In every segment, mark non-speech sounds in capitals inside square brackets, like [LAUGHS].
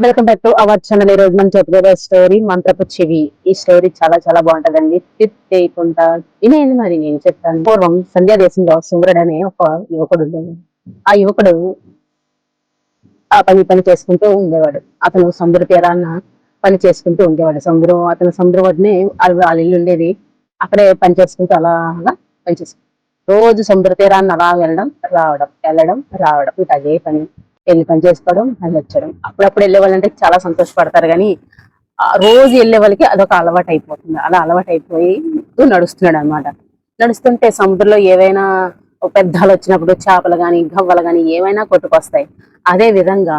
Welcome back to our channel ఈ రోజు మనం చెప్పుకోబోయే స్టోరీ మంత్రపు చెవి. ఈ స్టోరీ చాలా చాలా బాగుంటదండి. టిప్ చేయకుండా వినేది మరి నేను చెప్తాను. పూర్వం సంధ్యా దేశంలో సుందరుడు అనే ఒక యువకుడు ఉండేవాడు. ఆ యువకుడు ఆ పని పని చేసుకుంటూ ఉండేవాడు. అతను సముద్ర తీరాన్న పని చేసుకుంటూ ఉండేవాడు. సముద్రం అతను సముద్రం వడ్డనే వాళ్ళ వాళ్ళ ఇల్లు ఉండేది. అక్కడే పని చేసుకుంటూ అలాగా పని చేసుకుంటూ రోజు సముద్ర తీరాన్ని అలా వెళ్ళడం రావడం వెళ్ళడం రావడం. ఇంకా అదే పని. వెళ్ళి పని చేసుకోవడం మళ్ళీ వచ్చడం అప్పుడప్పుడు వెళ్ళే వాళ్ళంటే చాలా సంతోషపడతారు కానీ రోజు వెళ్ళే వాళ్ళకి అదొక అలవాటు అయిపోతుంది. అలా అలవాటు అయిపోయి నడుస్తున్నాడు అనమాట నడుస్తుంటే సముద్రంలో ఏవైనా పెద్దలు వచ్చినప్పుడు చేపలు కానీ గవ్వలు కానీ ఏమైనా కొట్టుకొస్తాయి. అదే విధంగా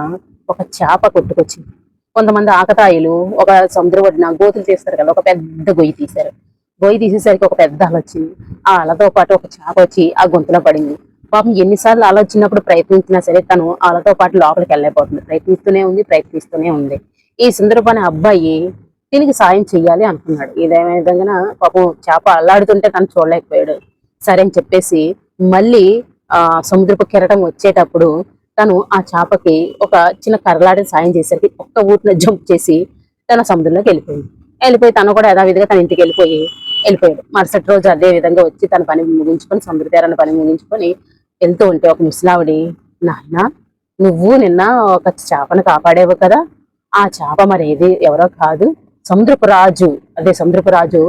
ఒక చేప కొట్టుకొచ్చింది. కొంతమంది ఆకతాయిలు ఒక సముద్రం ఒడ్డున గోతులు తీస్తారు కదా ఒక పెద్ద గొయ్యి తీశారు. గొయ్యి తీసేసరికి ఒక పెద్ద అల వచ్చింది ఆ అలతో పాటు ఒక చేప వచ్చి ఆ గొంతులో పడింది. పాపం ఎన్నిసార్లు అలా వచ్చినప్పుడు ప్రయత్నించినా సరే తను వాళ్ళతో పాటు లోపలికి వెళ్ళలేకపోతుంది. ప్రయత్నిస్తూనే ఉంది ప్రయత్నిస్తూనే ఉంది. ఈ సుందరపాని అబ్బాయి దీనికి సాయం చెయ్యాలి అనుకున్నాడు ఇదేమే విధంగా పాపం చేప అల్లాడుతుంటే తను చూడలేకపోయాడు. సరే అని చెప్పేసి మళ్ళీ ఆ సముద్రపు కెరటం వచ్చేటప్పుడు తను ఆ చేపకి ఒక చిన్న కర్రలాడిన సాయం చేసరికి ఒక్క ఊటిన జంప్ చేసి తన సముద్రంలోకి వెళ్ళిపోయింది. వెళ్ళిపోయి తను కూడా యథావిధిగా తన ఇంటికి వెళ్ళిపోయి వెళ్ళిపోయాడు. మరుసటి రోజు అదే విధంగా వచ్చి తన పని ముగించుకొని సముద్ర తీరాన్ని పని ముగించుకొని వెళ్తూ ఉంటే ఒక ముసలావిడి నాన్న నువ్వు నిన్న ఒక చేపను కాపాడేవు కదా. ఆ చేప మరి ఏది ఎవరో కాదు. సముద్రపు రాజు అదే సముద్రపు రాజు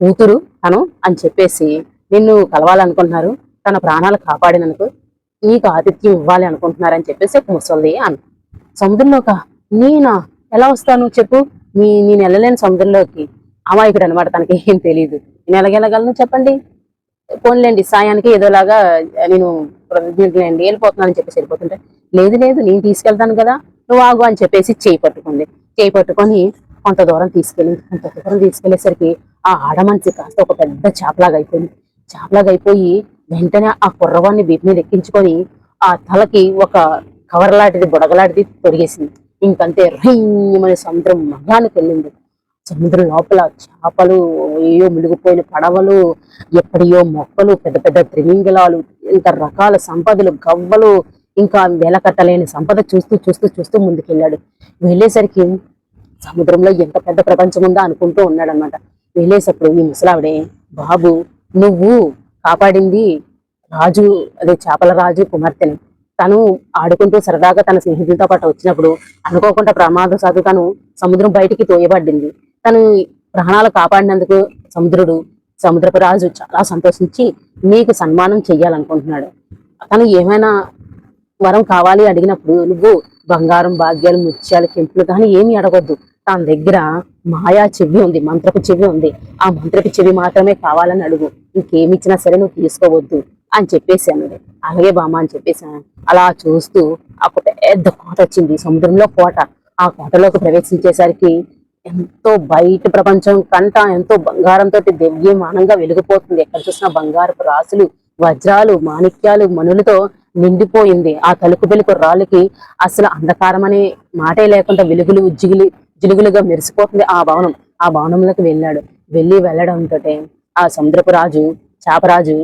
కూతురు తను అని చెప్పేసి నిన్ను కలవాలనుకుంటున్నారు. తన ప్రాణాలు కాపాడినందుకు నీకు ఆతిథ్యం ఇవ్వాలి అనుకుంటున్నారని చెప్పేసి ఒక ముసలి అన్న సముద్రంలోక నేనా? ఎలా వస్తాను చెప్పు. మీ నేను వెళ్ళలేను సముద్రంలోకి. అమాయకుడు అనమాట తనకి ఏం తెలియదు నేను ఎలాగెళ్ళగలను చెప్పండి? పోన్లేండి సాయానికి ఏదోలాగా నేను కృతజ్ఞతలేండి వెళ్ళిపోతున్నానని చెప్పేసి వెళ్ళిపోతుంటే లేదు లేదు నేను తీసుకెళ్తాను కదా నువ్వు ఆగు అని చెప్పేసి చేయి పట్టుకుంది. చేయి పట్టుకొని కొంత దూరం తీసుకెళ్ళింది కొంత దూరం తీసుకెళ్ళేసరికి ఆ ఆడమనిషి కాస్త ఒక పెద్ద చేపలాగా అయిపోయింది. చేపలాగా అయిపోయి వెంటనే ఆ కుర్రవాన్ని వీటి మీద ఎక్కించుకొని ఆ తలకి ఒక కవర్ లాంటిది బుడగలాంటిది తొడిగేసింది. ఇంకంతే రింగ్ సముద్రం మగానికి వెళ్ళింది. సముద్రం లోపల చేపలు ఏయో మునిగిపోయిన పడవలు ఎప్పటియో మొక్కలు పెద్ద పెద్ద త్రిమింగళాలు ఇంత రకాల సంపదలు గవ్వలు ఇంకా వెలకట్టలేని సంపద చూస్తూ చూస్తూ చూస్తూ ముందుకెళ్ళాడు. వెళ్ళేసరికి సముద్రంలో ఎంత పెద్ద ప్రపంచం ఉందో అనుకుంటూ ఉన్నాడు అనమాట వెళ్ళేసప్పుడు ఈ ముసలావిడే బాబు నువ్వు కాపాడింది రాజు అదే చేపల రాజు కుమార్తెని. తను ఆడుకుంటూ సరదాగా తన స్నేహితులతో పాటు వచ్చినప్పుడు అనుకోకుండా ప్రమాదశాత్తు తను సముద్రం బయటికి తోయబడింది. తను ప్రాణాలు కాపాడినందుకు సముద్రుడు సముద్రపు రాజు చాలా సంతోషించి నీకు సన్మానం చెయ్యాలనుకుంటున్నాడు. తను ఏమైనా వరం కావాలి అడిగినప్పుడు నువ్వు బంగారం భాగ్యాలు ముత్యాలు కెంపులు కానీ ఏమీ అడగొద్దు. తన దగ్గర మాయా చెవి ఉంది మంత్రపు చెవి ఉంది. ఆ మంత్రపు చెవి మాత్రమే కావాలని అడుగు. ఇంకేమి ఇచ్చినా సరే నువ్వు తీసుకోవద్దు అని చెప్పేసి అన్నది అలాగే బామ్మ అని చెప్పేసాను అలా చూస్తూ ఆ ఒక పెద్ద కోట వచ్చింది సముద్రంలో కోట. ఆ కోటలోకి ప్రవేశించేసరికి ఎంతో బయట ప్రపంచం కంట ఎంతో బంగారంతో దివ్యమానంగా వెలిగిపోతుంది. ఎక్కడ చూసినా బంగారపు రాసులు వజ్రాలు మాణిక్యాలు మనులతో నిండిపోయింది. ఆ తలుపు వెలుగు రాళ్ళకి అసలు అంధకారం అనే మాటే లేకుండా వెలుగులు జిగులు జిలుగులుగా మెరిసిపోతుంది ఆ భవనం. ఆ భవనంలోకి వెళ్ళాడు. వెళ్ళి వెళ్ళడంతో ఆ సముద్రపు రాజు చాపరాజు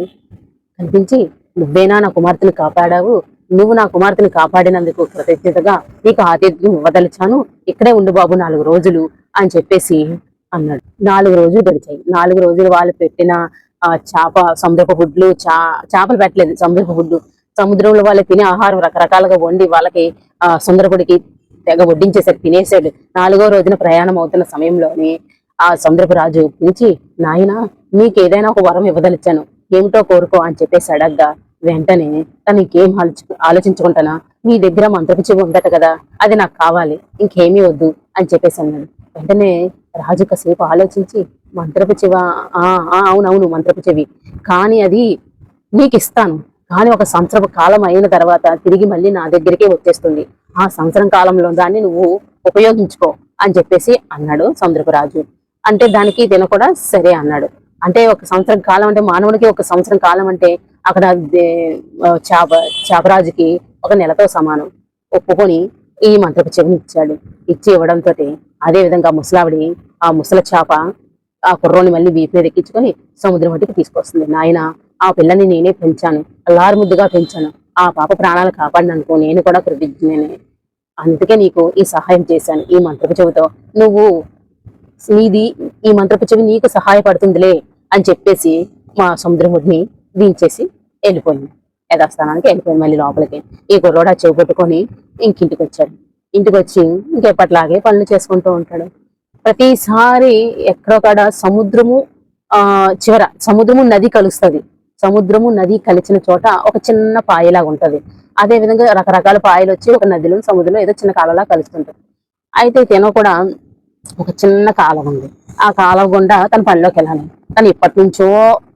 కనిపించి నువ్వేనా నా కుమార్తెను కాపాడావు? నువ్వు నా కుమార్తెను కాపాడినందుకు కృతజ్ఞతగా నీకు ఆతిథ్యం ఇవ్వదలిచాను. ఇక్కడే ఉండు బాబు నాలుగు రోజులు అని చెప్పేసి అన్నాడు. నాలుగు రోజులు గడిచాయి. నాలుగు రోజులు వాళ్ళు పెట్టిన ఆ చేప సముద్రపు గుడ్లు చా చేపలు పెట్టలేదు. సముద్రపు గుడ్లు. సముద్రంలో వాళ్ళు తినే ఆహారం రకరకాలుగా వండి వాళ్ళకి ఆ సుందరపుడికి తెగ వడ్డించేసరికి తినేసాడు నాలుగో రోజున ప్రయాణం అవుతున్న సమయంలోనే ఆ సముద్రపు రాజు పిలిచి నాయన నీకు ఏదైనా ఒక వరం ఇవ్వదలిచాను. ఏమిటో కోరుకో అని చెప్పేసి అడగ్గా వెంటనే తను ఇంకేం ఆలోచి ఆలోచించుకుంటానా? మీ దగ్గర మంత్రపు చెవి ఉందట కదా అది నాకు కావాలి ఇంకేమీ వద్దు అని చెప్పేసి అన్నాడు. వెంటనే రాజు కాసేపు ఆలోచించి మంత్రపు చెవ ఆ అవునవును మంత్రపు చెవి. కానీ అది నీకు ఇస్తాను కానీ ఒక సంవత్సరపు కాలం అయిన తర్వాత తిరిగి మళ్ళీ నా దగ్గరికే వచ్చేస్తుంది. ఆ సంవత్సరం కాలంలో దాన్ని నువ్వు ఉపయోగించుకో అని చెప్పేసి అన్నాడు సముద్రపు రాజు. అంటే దానికి తిన కూడా సరే అన్నాడు. అంటే ఒక సంవత్సరం కాలం అంటే మానవుడికి ఒక సంవత్సరం కాలం అంటే అక్కడ చాప చాపరాజుకి ఒక నెలతో సమానం. ఒప్పుకొని ఈ మంత్రపు చెవిని ఇచ్చాడు. ఇచ్చి ఇవ్వడంతో అదే విధంగా ముసలావిడి ఆ ముసల చేప ఆ కుర్రోని మళ్ళీ వీపు మీద ఎక్కించుకొని సముద్రం మట్టికి తీసుకొస్తుంది. నాయన ఆ పిల్లని నేనే పెంచాను. అల్లారు ముద్దుగా పెంచాను. ఆ పాప ప్రాణాలు కాపాడినందుకు నేను కూడా కృతజ్ఞనే అందుకే నీకు ఈ సహాయం చేశాను. ఈ మంత్రపు చెవితో నువ్వు నీది ఈ మంత్రపు చెవి నీకు సహాయపడుతుందిలే అని చెప్పేసి మా సముద్రముడిని దించేసి వెళ్ళిపోయింది. యథాస్థానానికి వెళ్ళిపోయింది. మళ్ళీ లోపలికి ఈ కుర్రోడు ఆ చెవి ఇంకింటికి వచ్చాడు. ఇంటికి వచ్చి ఇంకెప్పట్లాగే పనులు చేసుకుంటూ ఉంటాడు. ప్రతిసారి ఎక్కడొకడ సముద్రము ఆ చివర సముద్రము నది కలుస్తుంది. సముద్రము నది కలిసిన చోట ఒక చిన్న పాయలాగా ఉంటుంది. అదే విధంగా రకరకాల పాయలు వచ్చి ఒక నదిలో సముద్రంలో ఏదో చిన్న కాలంలా కలుస్తుంటది అయితే తిన కూడా ఒక చిన్న కాలం ఉంది ఆ కాలం గుండా తన పనిలోకి వెళ్ళాలి. తను ఇప్పటి నుంచో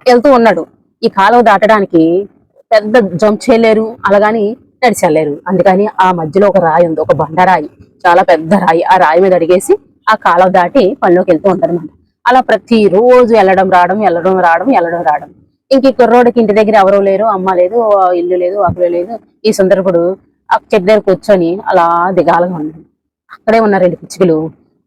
వెళ్తూ ఉన్నాడు. ఈ కాలువ దాటడానికి పెద్ద జంప్ చేయలేరు అలాగని నడిచలేరు అందుకని ఆ మధ్యలో ఒక రాయి ఉంది ఒక బండరాయి చాలా పెద్ద రాయి. ఆ రాయి మీద అడిగేసి ఆ కాలువ దాటి పనిలోకి వెళ్తూ ఉంటారు అనమాట అలా ప్రతి రోజు వెళ్ళడం రావడం వెళ్ళడం రావడం వెళ్ళడం రావడం. ఇంక ఈ కుర్రోడికి ఇంటి దగ్గర ఎవరూ లేరు అమ్మ లేదు ఇల్లు లేదు అక్కడ లేదు. ఈ సుందరపుడు ఆ చెట్టు దగ్గర కూర్చొని అలా దిగాలుగా ఉన్నాడు. అక్కడే ఉన్న రెండు పిచ్చుకలు.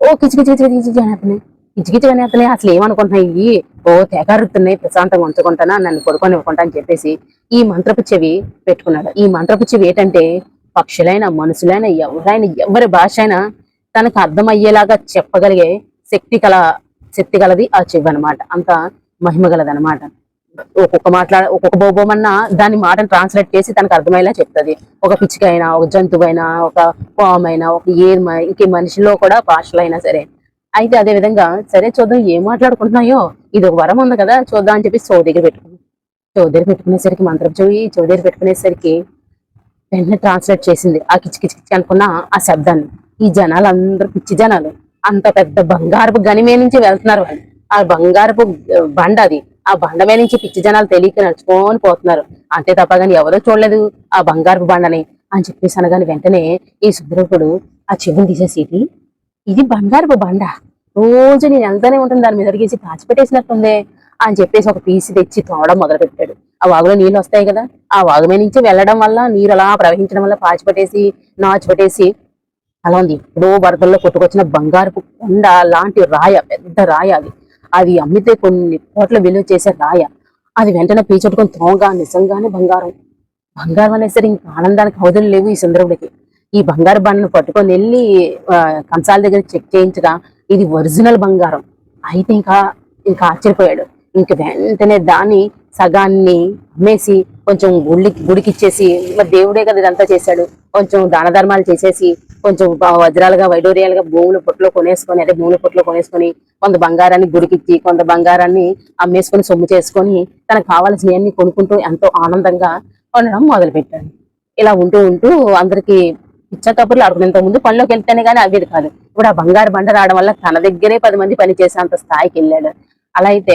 ఓ కిచి కిచి కిచి అతనే అసలు ఏమనుకుంటున్నాయి? ఇవి ఓ తెగారుతున్నాయి ప్రశాంతంగా ఉంచుకుంటానా నన్ను పడుకొని ఇవ్వకుంటా అని చెప్పేసి ఈ మంత్రపు చెవి పెట్టుకున్నాడు. ఈ మంత్రపు చెవి ఏంటంటే పక్షులైన మనుషులైన ఎవరైనా ఎవరి భాష అయినా తనకు అర్థమయ్యేలాగా చెప్పగలిగే శక్తి కల శక్తి కలది ఆ చెవి అనమాట అంత మహిమ గలదన్నమాట. ఒక్కొక్క మాట్లాడ ఒక్కొక్క బోబోమన్నా దాని మాటను ట్రాన్స్లేట్ చేసి తనకు అర్థమయ్యేలా చెప్తుంది. ఒక పిచ్చికైనా ఒక జంతువైనా ఒక పామైనా ఒక ఏ ఇంకే మనిషిలో కూడా భాషలు అయినా సరే. అయితే అదే విధంగా సరే చూద్దాం ఏం మాట్లాడుకుంటున్నాయో ఇది ఒక వరం ఉంది కదా చూద్దాం అని చెప్పి చెవు దగ్గర పెట్టుకున్నాం. చెవు దగ్గర పెట్టుకునేసరికి మంత్రం చెవి చెవు దగ్గర పెట్టుకునేసరికి వెంటనే ట్రాన్స్లేట్ చేసింది. ఆ కిచి కిచి కిచి అనుకున్న ఆ శబ్దాన్ని. ఈ జనాలు అందరూ పిచ్చి జనాలు. అంత పెద్ద బంగారపు గనిమే నుంచి వెళ్తున్నారు వాళ్ళు. ఆ బంగారపు బండ అది. ఆ బండ మీద నుంచి పిచ్చి జనాలు తెలియక నడుచుకొని పోతున్నారు. అంతే తప్ప కానీ ఎవరో చూడలేదు ఆ బంగారపు బండని అని చెప్పేసి అనగాని వెంటనే ఈ సుబ్రహ్మణ్యుడు ఆ చెవిని తీసేసి ఇది ఇది బంగారపు బండ. రోజు నేను వెళ్తానే ఉంటుంది దాని మీద అడిగేసి దాచిపెట్టేసినట్టుందే అని చెప్పేసి ఒక పీసి తెచ్చి తోవడం మొదలు పెట్టాడు ఆ వాగులో నీళ్ళు వస్తాయి కదా ఆ వాగు మీద నుంచి వెళ్ళడం వల్ల నీరు అలా ప్రవహించడం వల్ల పాచిపెట్టేసి నాచిపెట్టేసి అలా ఉంది. ఎప్పుడో వరదల్లో కొట్టుకొచ్చిన బంగారపు కొండ లాంటి రాయ పెద్ద రాయ అది. అది అమ్మితే కొన్ని కోట్ల విలువ చేసే రాయ. అది వెంటనే పీచట్టుకొని తోగా నిజంగానే బంగారం. బంగారం అనేసరి ఇంకా ఆనందానికి అవధులు లేవు ఈ సుందరుడికి ఈ బంగారు బండను పట్టుకొని వెళ్ళి కంచాల కంసాల దగ్గర చెక్ చేయించగా ఇది ఒరిజినల్ బంగారం. అయితే ఇంకా ఇంకా ఆశ్చర్యపోయాడు. ఇంక వెంటనే దాన్ని సగాన్ని అమ్మేసి కొంచెం గుడికి గుడికిచ్చేసి మరి దేవుడే కదా ఇదంతా చేశాడు. కొంచెం దాన ధర్మాలు చేసేసి కొంచెం వజ్రాలుగా వైడూర్యాలుగా భూములు పొట్టులో కొనేసుకొని అదే భూముల పొట్టులో కొనేసుకొని కొంత బంగారాన్ని గుడికిచ్చి కొంత బంగారాన్ని అమ్మేసుకొని సొమ్ము చేసుకొని తనకు కావాల్సినవన్నీ కొనుక్కుంటూ ఎంతో ఆనందంగా ఉండడం మొదలుపెట్టాడు. ఇలా ఉంటూ ఉంటూ అందరికి పిచ్చ కబుర్లు ఆడుకునేంత ముందు పనిలోకి వెళ్తేనే కానీ అవేది కాదు. ఇప్పుడు ఆ బంగారు బండ రావడం వల్ల తన దగ్గరే పది మంది పని చేసేంత స్థాయికి వెళ్ళాడు. అలా అయితే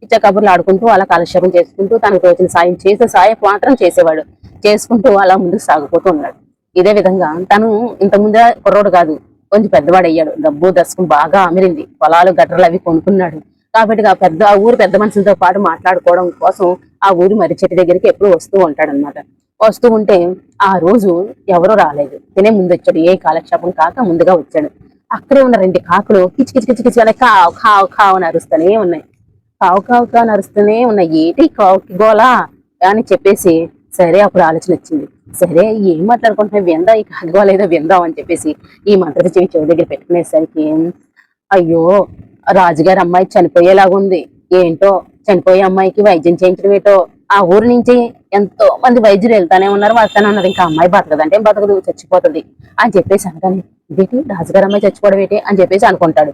పిచ్చ కబుర్లు ఆడుకుంటూ అలా కాలక్షేపం చేసుకుంటూ తనకు తోచిన సాయం చేసే సాయం మాత్రం చేసేవాడు. చేసుకుంటూ అలా ముందుకు సాగిపోతూ ఉన్నాడు. ఇదే విధంగా తను ఇంత ముందే కుర్రోడు కాదు కొంచెం పెద్దవాడు అయ్యాడు. డబ్బు దశకం బాగా అమిరింది. పొలాలు గట్రలు అవి కొనుక్కున్నాడు. కాబట్టి ఆ పెద్ద ఆ ఊరు పెద్ద మనుషులతో పాటు మాట్లాడుకోవడం కోసం ఆ ఊరి మర్రి చెట్టు దగ్గరికి ఎప్పుడు వస్తూ ఉంటాడు వస్తూ ఉంటే ఆ రోజు ఎవరో రాలేదు. తినే ముందు వచ్చాడు. ఏ కాలక్షేపం కాక ముందుగా వచ్చాడు. అక్కడే ఉన్న రెండు కాకులు కిచి కిచి కిచి కిచి అనే కావు కావు కావు అని అరుస్తూనే ఉన్నాయి. కావు కావు కావు నరుస్తూనే అరుస్తూనే ఉన్నాయి. ఏటి కావుకి గోలా? అని చెప్పేసి సరే అప్పుడు ఆలోచన వచ్చింది. సరే ఏం మాట్లాడుకుంటున్నావు? విందా? ఈ కాగోలా ఏదో విందాం అని చెప్పేసి ఈ మంత్రి చెవి చెవి దగ్గర పెట్టుకునేసరికి అయ్యో రాజుగారి అమ్మాయి చనిపోయేలాగుంది. ఏంటో? చనిపోయే అమ్మాయికి వైద్యం చేయించడం ఏంటో? ఆ ఊరు నుంచి ఎంతో మంది వైద్యులు వెళ్తానే ఉన్నారు. వస్తానే ఉన్నారు ఇంకా అమ్మాయి బతకదంటే అంటే బతకదు చచ్చిపోతుంది అని చెప్పేసి అనగానే ఇదేంటి? రాజుగారు అమ్మాయి చచ్చిపోవడం ఏంటి? అని చెప్పేసి అనుకుంటాడు.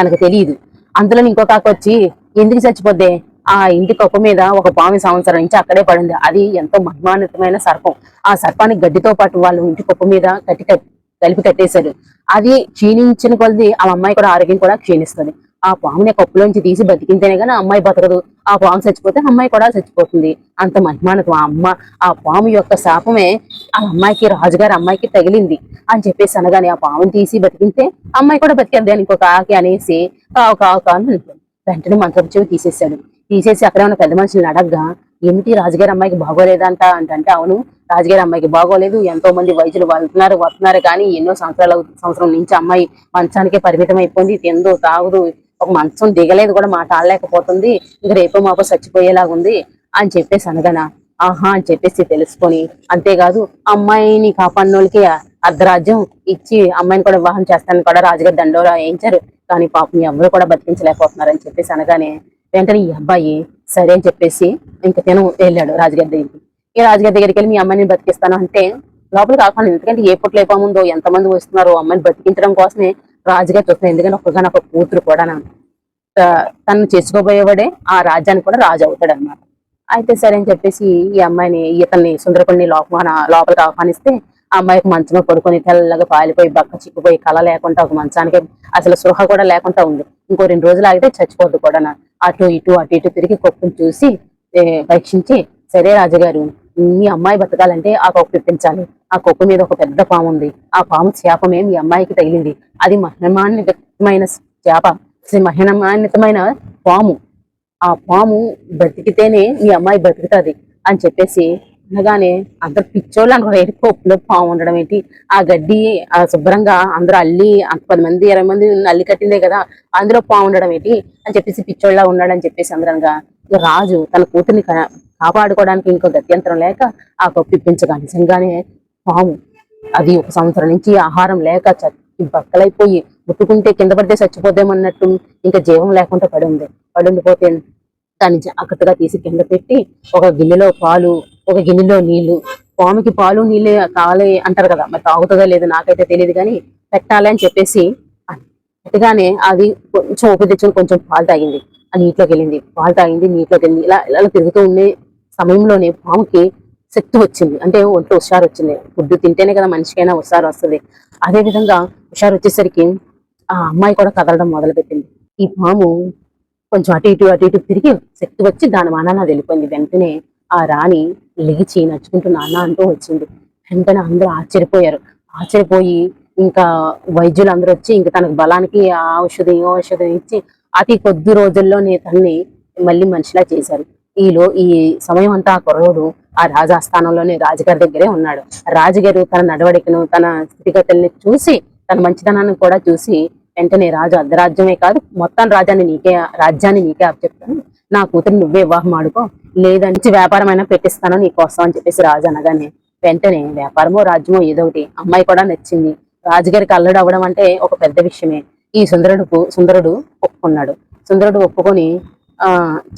తనకు తెలియదు. అందులో ఇంకో కాక వచ్చి ఎందుకు చచ్చిపోద్దే? ఆ ఇంటి కప్పు మీద ఒక పాము సంవత్సరం నుంచి అక్కడే పడింది. అది ఎంతో మహిమాన్వితమైన సర్పం. ఆ సర్పానికి గడ్డితో పాటు వాళ్ళు ఇంటి కప్పు మీద కట్టి కట్టి- కలిపి కట్టేశారు. అది క్షీణించిన కొలది ఆ అమ్మాయి కూడా ఆరోగ్యం కూడా క్షీణిస్తుంది. ఆ పాముని కప్పులోంచి తీసి బతికితేనే కానీ ఆ అమ్మాయి బతకదు. ఆ పాము చచ్చిపోతే అమ్మాయి కూడా చచ్చిపోతుంది. అంత మహిమానకు. ఆ అమ్మ ఆ పాము యొక్క శాపమే ఆ అమ్మాయికి రాజుగారి అమ్మాయికి తగిలింది అని చెప్పేసి అనగానే ఆ పాముని తీసి బతికితే అమ్మాయి కూడా బతికేద్ది అని ఇంకొక ఆకి అనేసి కావు కావు కావు అని వెంటనే మంత్రం చెవి తీసేశాడు. తీసేసి అక్కడ ఉన్న పెద్ద మనుషులను అడగ్గా ఏమిటి రాజుగారి అమ్మాయికి బాగోలేదంట? అంటే. అవును రాజుగారి అమ్మాయికి బాగోలేదు. ఎంతో మంది వైద్యులు వెళ్తున్నారు వస్తున్నారు కానీ ఎన్నో సంవత్సరాల సంవత్సరం నుంచి అమ్మాయి మంచానికే పరిమితం అయిపోయింది తిందో తాగుదు ఒక మంచం దిగలేదు కూడా మాట్లాడలేకపోతుంది. ఇంక రేపో మాపో చచ్చిపోయేలాగా ఉంది అని చెప్పేసి అనగాన ఆహా అని చెప్పేసి తెలుసుకొని అంతేకాదు అమ్మాయిని కాపాడినోళ్ళకి అర్ధరాజ్యం ఇచ్చి అమ్మాయిని కూడా వివాహం చేస్తానని కూడా రాజుగారు దండోరా వేయించారు. కానీ పాపం ఎవరు కూడా బతికించలేకపోతున్నారని చెప్పేసి అనగానే వెంటనే ఈ అబ్బాయి సరే అని చెప్పేసి ఇంక తిను వెళ్ళాడు రాజుగారి దగ్గరికి. ఈ రాజుగారి దగ్గరికి వెళ్ళి మీ అమ్మాయిని బతికిస్తాను అంటే లోపల కాకుండా ఎందుకంటే ఏ పుట్లు అయిపోముందో ఎంతమంది వస్తున్నారో అమ్మాయిని బతికించడం కోసమే రాజుగా చూస్తున్నారు ఎందుకంటే ఒక్కగానే ఒక కూతురు కూడా తను చేసుకోబోయేవాడే ఆ రాజ్యానికి కూడా రాజు అవుతాడు అనమాట అయితే సరే అని చెప్పేసి ఈ అమ్మాయిని ఇతన్ని సుందరకుడిని లోపల లోపలికి ఆహ్వానిస్తే ఆ అమ్మాయికి మంచంలో పడుకొని తెల్లగా పాలిపోయి బక్క చిక్కుపోయి కళ లేకుండా ఒక మంచానికి అసలు సృహ కూడా లేకుండా ఉంది. ఇంకో రెండు రోజులు ఆగితే చచ్చిపోద్దు కూడా అటు ఇటు అటు ఇటు తిరిగి కొప్పును చూసి పరీక్షించి సరే రాజుగారు మీ అమ్మాయి బతకాలంటే ఆ కుక్క ఇప్పించాలి ఆ కొప్పు మీద ఒక పెద్ద పాము ఉంది. ఆ పాము చేపమే మీ అమ్మాయికి తగిలింది. అది మహిమాన్వితమైన చేప మహిమాన్వితమైన పాము. ఆ పాము బతికితేనే మీ అమ్మాయి బతుకుతుంది అని చెప్పేసి అనగానే అందరు పిచ్చోళ్ళు అనుకున్నారు [LAUGHS] ఏంటి కొప్పులో పాము ఉండడం ఏంటి? ఆ గడ్డి ఆ శుభ్రంగా అందరూ అల్లి అంత పది మంది ఇరవై మంది అల్లి కట్టిందే కదా అందులో పాము ఉండడం ఏంటి? అని చెప్పేసి పిచ్చోళ్ళ ఉన్నాడు అని చెప్పేసి అందరంగా రాజు తన కూతుర్ని కాపాడుకోవడానికి ఇంకో గత్యంతరం లేక ఆ కప్పు ఇప్పించగా నిజంగానే పాము అది ఒక సంవత్సరం నుంచి ఆహారం లేక చచ్చి బక్కలైపోయి ముట్టుకుంటే కింద పడితే చచ్చిపోద్దామన్నట్టు ఇంకా జీవం లేకుండా పడి ఉంది పడి ఉండిపోతే దాన్ని జాగ్రత్తగా తీసి కింద పెట్టి ఒక గిన్నెలో పాలు ఒక గిన్నెలో నీళ్ళు పాముకి పాలు నీళ్ళు కావాలి అంటారు కదా. మరి తాగుతుందో లేదో నాకైతే తెలియదు కానీ పెట్టాలి అని చెప్పేసి పెట్టగానే అది కొంచెం ఊపి తెచ్చుకొని కొంచెం పాలు తాగింది. ఆ నీటిలోకి వెళ్ళింది. పాలు తాగింది నీటిలోకి వెళ్ళింది. ఇలా ఇలా తిరుగుతూ ఉండే సమయంలోనే పాముకి శక్తి వచ్చింది. అంటే ఒంట్లో హుషారు వచ్చింది. ఫుడ్ తింటేనే కదా మనిషికైనా హుషారు వస్తుంది. అదే విధంగా హుషారు వచ్చేసరికి ఆ అమ్మాయి కూడా కదలడం మొదలుపెట్టింది. ఈ పాము కొంచెం అటు ఇటు అటు ఇటు తిరిగి శక్తి వచ్చి దాని మానాన వెళ్ళిపోయింది. వెంటనే ఆ రాణి లేచి నడుచుకుంటూ నాన్న అంటూ వచ్చింది. వెంటనే అందరూ ఆశ్చర్యపోయారు. ఆశ్చర్యపోయి ఇంకా వైద్యులు అందరూ వచ్చి ఇంకా తనకు బలానికి ఆ ఔషధం ఈ ఔషధం ఇచ్చి అతి కొద్ది రోజుల్లోనే తనని మళ్ళీ మనిషిలా చేశారు. ఈలో ఈ సమయం అంతా ఆ కుర్రోడు ఆ రాజాస్థానంలోనే రాజుగారి దగ్గరే ఉన్నాడు. రాజుగారు తన నడవడికను తన స్థితిగతుల్ని చూసి తన మంచితనాన్ని కూడా చూసి వెంటనే రాజు అర్ధరాజ్యమే కాదు మొత్తం రాజ్యాన్ని నీకే రాజ్యాన్ని నీకే అప్పచెప్తాను నా కూతురు నువ్వే వివాహం ఆడుకో లేదంటే వ్యాపారమైనా పెట్టిస్తాను నీ కోసం అని చెప్పేసి రాజు అనగానే వెంటనే వ్యాపారమో రాజ్యమో ఏదో ఒకటి అమ్మాయి కూడా నచ్చింది. రాజుగారికి అల్లుడు అవ్వడం అంటే ఒక పెద్ద విషయమే. ఈ సుందరుడుకు సుందరుడు ఒప్పుకున్నాడు. సుందరుడు ఒప్పుకొని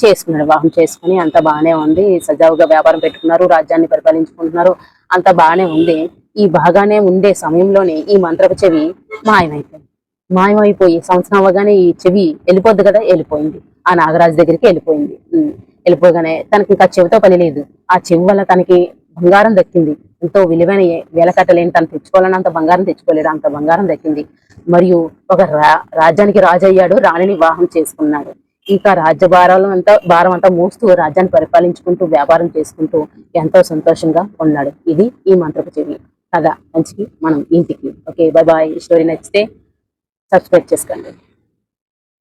చేసుకున్నాడు వివాహం చేసుకుని అంత బాగానే ఉంది. సజావుగా వ్యాపారం పెట్టుకున్నారు రాజ్యాన్ని పరిపాలించుకుంటున్నారు అంత బాగానే ఉంది. ఈ బాగానే ఉండే సమయంలోనే ఈ మంత్రపు చెవి మాయమైపోయింది. మాయమైపోయి సంవత్సరం అవ్వగానే ఈ చెవి వెళ్ళిపోద్ది కదా వెళ్ళిపోయింది. ఆ నాగరాజు దగ్గరికి వెళ్ళిపోయింది. వెళ్ళిపోగానే తనకి ఇంకా చెవితో పని లేదు. ఆ చెవి వల్ల తనకి బంగారం దక్కింది. ఎంతో విలువైన ఏ- వేల కట్టలేని తను తెచ్చుకోవాలన్నంత బంగారం తెచ్చుకోలేడు అంత బంగారం దక్కింది. మరియు ఒక రా రాజ్యానికి రాజు అయ్యాడు రాణిని వివాహం చేసుకున్నాడు. ఇంకా రాజ్య భారాలు అంతా భారం అంతా మోస్తూ రాజ్యాన్ని పరిపాలించుకుంటూ వ్యాపారం చేసుకుంటూ ఎంతో సంతోషంగా ఉన్నాడు. ఇది ఈ మంత్రపు చెవి కథ మంచికి మనం ఇంటికి. Okay bye bye. స్టోరీ నచ్చితే సబ్స్క్రైబ్ చేసుకోండి.